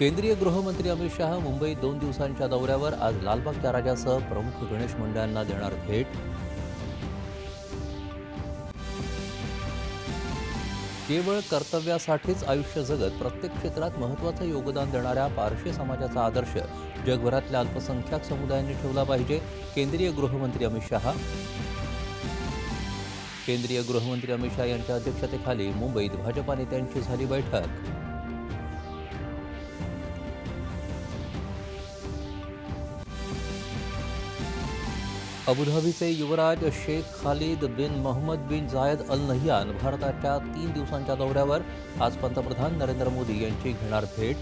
केंद्रीय गृहमंत्री अमित शहा मुंबईत दोन दिवसांच्या दौऱ्यावर आज लालबागच्या राजासह प्रमुख गणेश मंडळांना देणार भेट. केवळ कर्तव्यासाठीच आयुष्य जगत प्रत्येक क्षेत्रात महत्त्वाचं योगदान देणाऱ्या पारशी समाजाचा आदर्श जगभरातल्या अल्पसंख्याक समुदायांनी ठेवला पाहिजे केंद्रीय गृहमंत्री अमित शहा. केंद्रीय गृहमंत्री अमित शहा यांच्या अध्यक्षतेखाली मुंबईत भाजपा नेत्यांची झाली बैठक. अबुधाबीचे युवराज शेख खालिद बिन मोहम्मद बिन जायद अल नहियान भारताच्या तीन दिवसांच्या दौऱ्यावर आज पंतप्रधान नरेंद्र मोदी यांची घेणार भेट.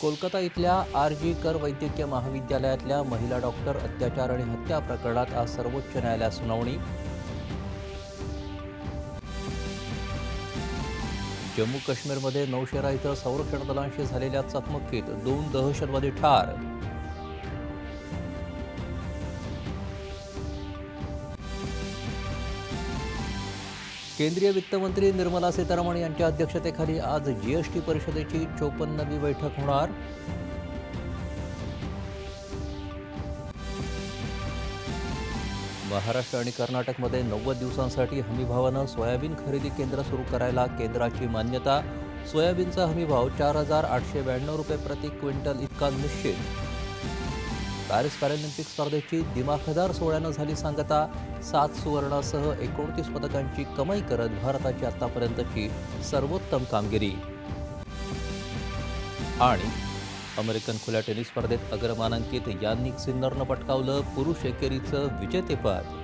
कोलकाता इथल्या आर जी कर वैद्यकीय महाविद्यालयातल्या महिला डॉक्टर अत्याचार आणि हत्या प्रकरणात आज सर्वोच्च न्यायालयात सुनावणी. जम्मू काश्मीरमध्ये नौशेरा इथं संरक्षण दलांशी झालेल्या चकमकीत दोन दहशतवादी ठार. केंद्रीय वित्तमंत्री निर्मला सीतारामन यांच्या अध्यक्षतेखाली आज जीएसटी परिषदेची चोपन्नवी बैठक होणार. महाराष्ट्र आणि कर्नाटकमध्ये नव्वद दिवसांसाठी हमीभावानं सोयाबीन खरेदी केंद्र सुरू करायला केंद्राची मान्यता. सोयाबीनचा हमीभाव चार हजार आठशे ब्याण्णव रुपये प्रति क्विंटल इतका निश्चित. पॅरिस पॅरालिम्पिक स्पर्धेची दिमाखदार सोहळ्यानं झाली सांगता सात सुवर्णासह एकोणतीस पदकांची कमाई करत भारताची आतापर्यंतची सर्वोत्तम कामगिरी. आणि अमेरिकन खुल्या टेनिस स्पर्धेत अग्रमानांकित यांनी सिन्नरनं पटकावलं पुरुष एकेरीचं विजेतेपद.